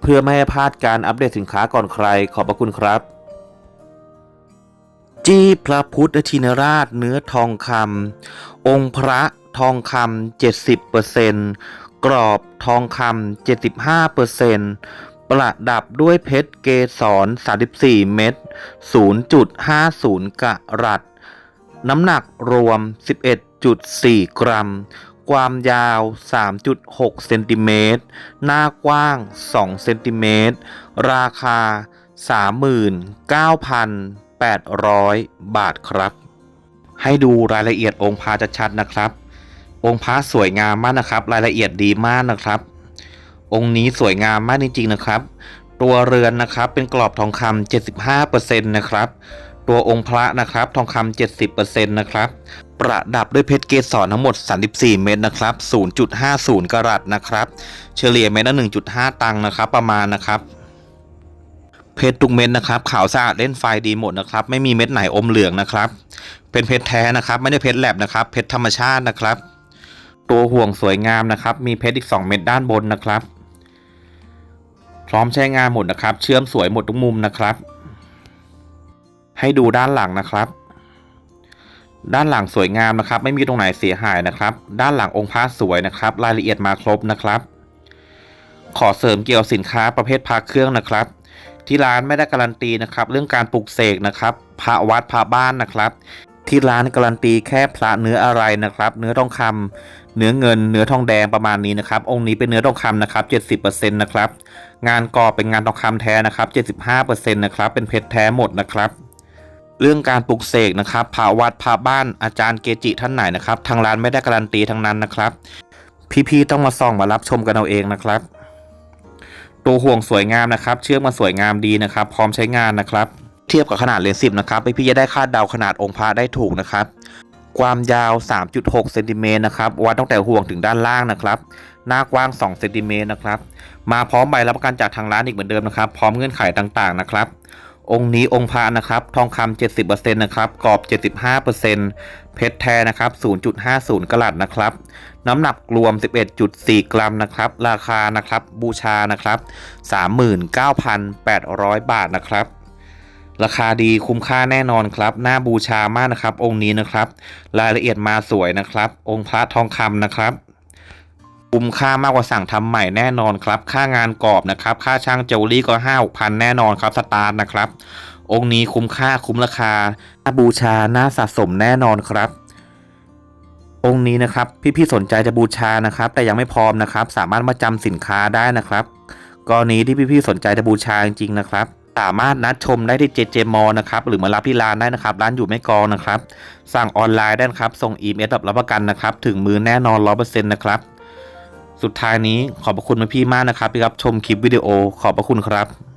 เพื่อไม่ให้พลาดการอัปเดตสินค้าก่อนใครขอบพระคุณครับ จี้พระพุทธชินราชเนื้อทองคำองค์พระทองคำเจ็ดสิบเปอร์เซนกรอบทองคำเจ็ดสิบห้าเปอร์เซนประดับด้วยเพชรเกสร 34 เม็ด 0.50 กะรัต น้ำหนักรวม 11.4 กรัม ความยาว 3.6 เซนติเมตร หน้ากว้าง 2 เซนติเมตร ราคา 39,800 บาทครับ ให้ดูรายละเอียดองค์พระชัดๆนะครับ องค์พระสวยงามมากนะครับ รายละเอียดดีมากนะครับ องค์นี้สวยงามมากจริงๆนะครับ ตัวเรือนนะครับเป็นกรอบทองคำ75%นะครับ ตัวองค์พระนะครับ ทองคำ70%นะครับ ประดับด้วยเพชรเกสรทั้งหมด 34 เม็ดนะครับ 0.50 กรัตนะครับ เฉลี่ยเม็ดละ 1.5 ตังค์นะครับ ประมาณนะครับเพชรทุกเม็ดนะครับขาวสะอาดเล่นไฟดีหมดนะครับ ไม่มีเม็ดไหนอมเหลืองนะครับ เป็นเพชรแท้นะครับ ไม่ได้เพชรแลบนะครับ เพชรธรรมชาตินะครับ ตัวห่วงสวยงามนะครับ มีเพชรอีก 2 เม็ดด้านบนนะครับ พร้อมใช้งานหมดนะครับ เชื่อมสวยหมดทุกมุมนะครับ ให้ดูด้านหลังนะครับ ด้านหลังสวยงามนะครับ ไม่มีตรงไหนเสียหายนะครับ ด้านหลังองค์พระสวยนะครับ รายละเอียดมาครบนะครับ ขอเสริมเกี่ยวกับสินค้าประเภทพระเครื่องนะครับ ที่ร้านไม่ได้การันตีนะครับ เรื่องการปลุกเสกนะครับ พระวัดพระบ้านนะครับที่ร้านการันตีแค่พระเนื้ออะไรนะครับ เนื้อทองคำเนื้อเงิน เนื้อทองแดงประมาณนี้นะครับ องค์นี้เป็นเนื้อทองคำนะครับ 70%นะครับ งานกรอบเป็นงานทองคำแท้นะครับ 75%นะครับ เป็นเพชรแท้หมดนะครับ เรื่องการปลุกเสกนะครับพระวัดพระบ้านอาจารย์เกจิท่านไหนนะครับ ทางร้านไม่ได้การันตีทั้งนั้นนะครับ พี่ๆต้องมาส่องมารับชมกันเอาเองนะครับ ตัวห่วงสวยงามนะครับ เชื่อกมาสวยงามดีนะครับ พร้อมใช้งานนะครับ เทียบกับขนาดเลนส์สิบนะครับพี่ๆจะได้คาดเดาขนาดองค์พระได้ถูกนะครับ ความยาว 3.6เซนติเมตรนะครับวัดตั้งแต่ห่วงถึงด้านล่างนะครับหน้ากว้าง2เซนติเมตรนะครับ มาพร้อมใบรับประกันจากทางร้านอีกเหมือนเดิมนะครับ พร้อมเงื่อนไขต่างๆนะครับ องค์นี้องค์พระนะครับ ทองคำ70%นะครับกรอบ75%เพชรแท้นะครับ0.50กรัตนะครับ น้ำหนักรวม11.4กรัมนะครับ ราคานะครับบูชานะครับ39,800บาทนะครับราคาดีคุ้มค่าแน่นอนครับน่าบูชามากนะครับ องค์นี้นะครับ รายละเอียดมาสวยนะครับ องค์พระทองคำนะครับ คุ้มค่ามากกว่าสั่งทำใหม่แน่นอนครับ ค่างานกรอบนะครับ ค่าช่างเจวลี่ก็ห้าหกพันแน่นอนครับสตาร์ทนะครับ องค์นี้คุ้มค่าคุ้มราคาน่าบูชาน่าสะสมแน่นอนครับ องค์นี้นะครับ พี่ๆสนใจจะบูชานะครับ แต่ยังไม่พร้อมนะครับ สามารถมาจำสินค้าได้นะครับกรณีที่พี่ๆสนใจจะบูชาจริงๆนะครับสามารถนัดชมได้ที่เจเจมอนะครับ หรือมารับที่ร้านได้นะครับ ร้านอยู่ไม่กองนะครับ สั่งออนไลน์ได้นะครับ ส่งอีเมลแบบรับประกันนะครับ ถึงมือแน่นอนร้อเปอร์เซ็นต์นะครับ สุดท้ายนี้ขอบพระคุณพี่มากนะครับที่รับชมคลิปวิดีโอขอบพระคุณครับ